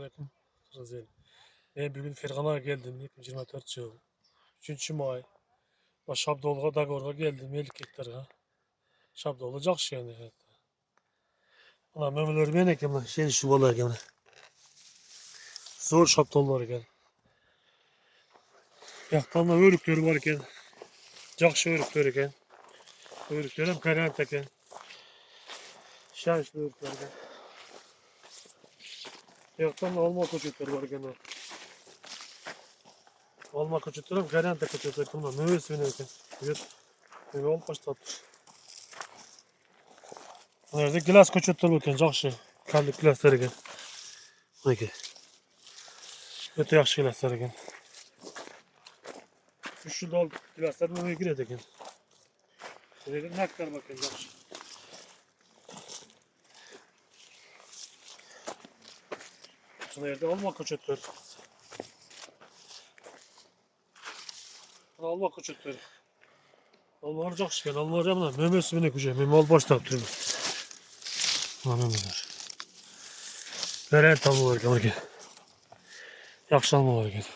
Selamünaleyküm. Razel. Ben bugün Fergan'a geldim. 24 yıl. 3. May. Ve Şabdolga Dagor'a geldim. Erkeklere. Şabdolga cak şey yani. Ulan memeler ben ekim lan. Şey şu vallahi ekim lan. Zor Şabdolga gel. Yaktanla örükleri varken. Cak şey örükleri iken. Örüklerim karanlık iken. Şarjlı örükleri iken. Yaktan olma koçutları var gene. Olma koçutlarım gelen de koçutlar bunlar. Ne öyle öyle. Evet. Ne ol baş tatmış. Nerede glas koçutlar bakın yaxşı. Kendi glaslar ekan. Peki. Öte yaxşı glaslar ekan. Şu dol glaslar buna giredi ekan. Nerede naklar bakın yaxşı. nerede? Alma koçetleri. Alma koçetleri. Alma alacak şükür. Alma alacağım da. Memesi beni kucaya. Meme al başta yaptırıyor. Lan memeler. Veren tam olarak alırken. Yakşanma olarak alırken.